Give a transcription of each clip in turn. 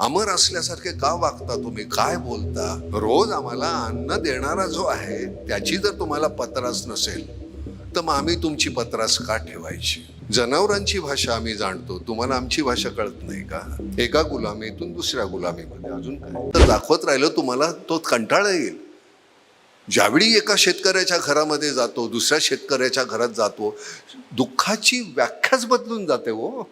अमर असल्यासारखे का वागता तुम्ही? काय बोलता? रोज आम्हाला अन्न देणारा जो आहे त्याची जर तुम्हाला पत्रास नसेल तर मग आम्ही तुमची पत्रास का ठेवायची? जनावरांची भाषा आम्ही जाणतो. तुम्हाला आमची भाषा कळत नाही का? एका गुलामीतून दुसऱ्या गुलामीमध्ये अजून काय? तर दाखवत राहिलं तुम्हाला तो कंटाळा येईल. ज्यावेळी एका शेतकऱ्याच्या घरामध्ये जातो दुसऱ्या शेतकऱ्याच्या घरात जातो दुःखाची व्याख्याच बदलून जाते हो.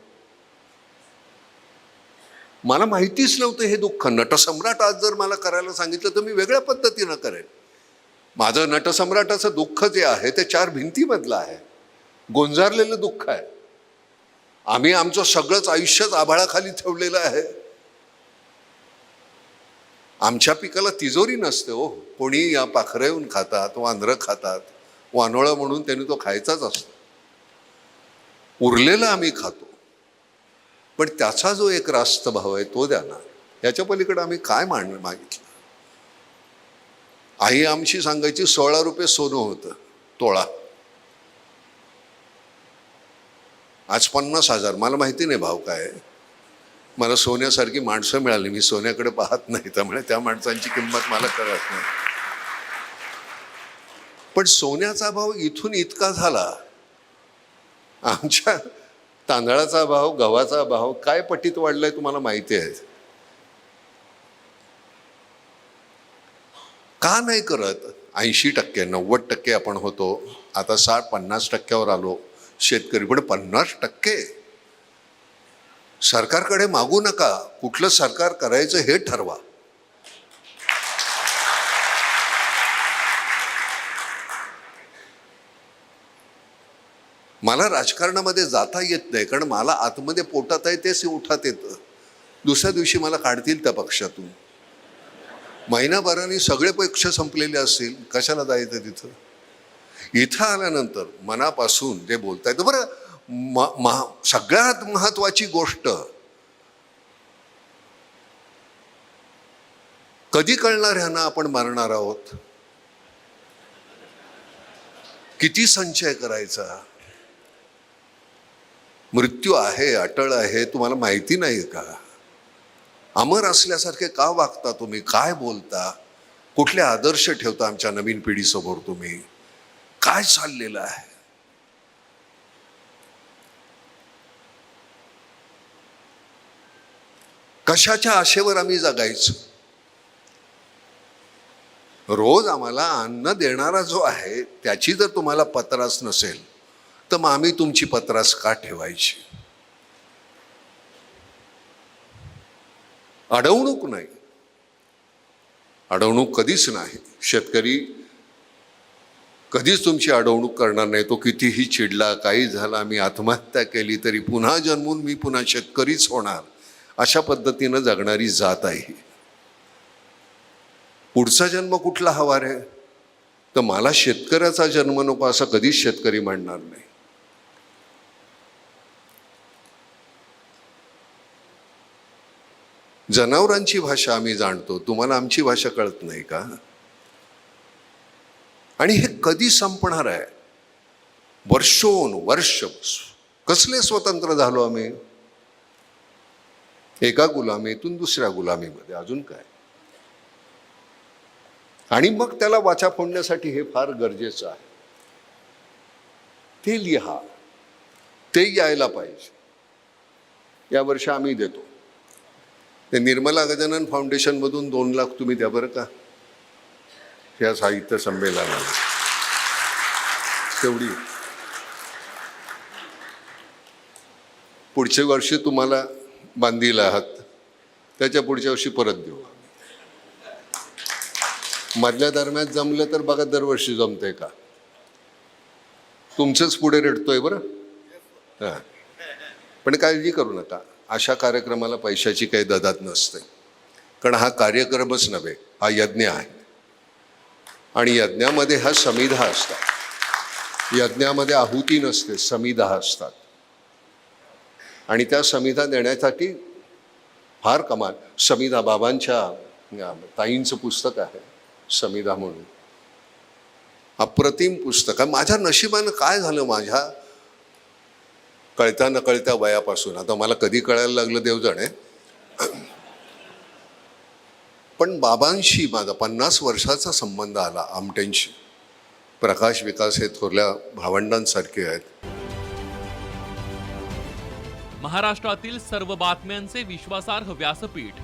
मला माहितीच नव्हतं हे दुःख. नटसम्राट आज जर मला करायला सांगितलं तर मी वेगळ्या पद्धतीनं करेन. माझं नटसम्राटाचं दुःख जे आहे ते चार भिंतीमधलं आहे. गोंजारलेलं दुःख आहे. आम्ही आमचं सगळंच आयुष्यच आभाळाखाली ठेवलेलं आहे. आमच्या पिकाला तिजोरी नसते हो. कोणी या पाखरं येऊन खातात वांद्रं खातात वानोळं म्हणून त्यांनी तो खायचाच असतो. उरलेलं आम्ही खातो. पण त्याचा जो एक रास्त भाव आहे तो द्या ना. याच्या पलीकडे आम्ही काय मांड मागितलं? आई आमची सांगायची सोळा रुपये सोनं होतं तोळा. आज पन्नास हजार. मला माहिती नाही भाव काय मला सोन्यासारखी माणसं मिळाली. मी सोन्याकडे पाहत नाही. त्यामुळे त्या माणसांची किंमत मला कळत नाही. पण सोन्याचा भाव इथून इतका झाला आमच्या तांदळाचा भाव गव्हाचा भाव काय पटीत वाढलाय तुम्हाला माहिती आहे? का नाही करत? ऐंशी टक्के नव्वद टक्के आपण होतो. आता साठ पन्नास टक्क्यावर आलो. शेतकरी पण पन्नास टक्के. सरकारकडे मागू नका. कुठलं सरकार करायचं हे ठरवा. मला राजकारणामध्ये जाता येत नाही कारण मला आतमध्ये पोटात आहे तेच उठात येतं. दुसऱ्या दिवशी मला काढतील त्या पक्षातून. महिनाभराने सगळे पक्ष संपलेले असतील कशाला जायचं तिथं? इथं आल्यानंतर मनापासून जे बोलता येतं बरं म महा सगळ्यात महत्वाची गोष्ट कधी कळणार ह्यांना आपण मारणार आहोत? किती संचय करायचा? मृत्यू आहे अटळ आहे तुम्हाला माहिती नाही का? अमर असल्यासारखे का वागता तुम्ही? काय बोलता? कुठले आदर्श ठेवता आमच्या नवीन पिढीसमोर तुम्ही? काय चाललेलं आहे? कशाच्या आशेवर आम्ही जगायचो? रोज आम्हाला अन्न देणारा जो आहे त्याची जर तुम्हाला पत्रास नसेल तर मग आम्ही तुमची पत्रास का ठेवायची? अडवणूक नाही. अडवणूक कधीच नाही. शेतकरी कधीच तुमची अडवणूक करणार नाही. तो कितीही चिडला काही झाला मी आत्महत्या केली तरी पुन्हा जन्मून मी पुन्हा शेतकरीच होणार. अशा पद्धतीनं जगणारी जात आहे पुढचा जन्म कुठला हवा रे? तर मला शेतकऱ्याचा जन्म नको असं कधीच शेतकरी म्हणणार नाही. जनावरांची भाषा आम्ही जाणतो. तुम्हाला आमची भाषा कळत नाही का? आणि हे कधी संपणार आहे? वर्षोन वर्ष कसले स्वतंत्र झालो आम्ही? एका गुलामीतून दुसऱ्या गुलामीमध्ये. अजून काय? आणि मग त्याला वाचा फोडण्यासाठी हे फार गरजेचं आहे. ते लिहा. ते यायला पाहिजे. यावर्षी आम्ही देतो. ते निर्मला गजानन फाउंडेशनमधून दोन लाख तुम्ही द्या बरं का. या साहित्य संमेलनाला. तेवढी. पुढच्या वर्षी तुम्हाला बांधील आहात. त्याच्या पुढच्या वर्षी परत देऊ मधल्या दरम्यान जमलं तर बघा दरवर्षी जमतंय का. तुमचंच पुढे रडतोय बरं. हां. पण काळजी करू नका. अशा कार्यक्रमाला पैशाची काही ददात नसते. कारण हा कार्यक्रमच नव्हे हा यज्ञ आहे. आणि यज्ञामध्ये हा समिधा असतात. यज्ञामध्ये आहुती नसते समिधा असतात. आणि त्या समिधा देण्यासाठी फार कमाल. समिधा बाबांच्या ताईंचं पुस्तक आहे समिधा म्हणून. अप्रतिम पुस्तक. आहे माझ्या नशिबानं काय झालं माझ्या कळत्या नकळत्या वयापासून. आता मला कधी कळायला लागलं देव जाणे पण बाबांशी माझा पन्नास वर्षाचा संबंध आला आमटेंशी प्रकाश विकास हे थोरल्या भावंडांसारखे आहेत. महाराष्ट्रातील सर्व बातम्यांचे विश्वासार्ह व्यासपीठ.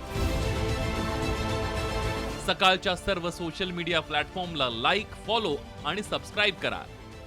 सकाळच्या सर्व सोशल मीडिया प्लॅटफॉर्मला लाईक फॉलो आणि सबस्क्राईब करा.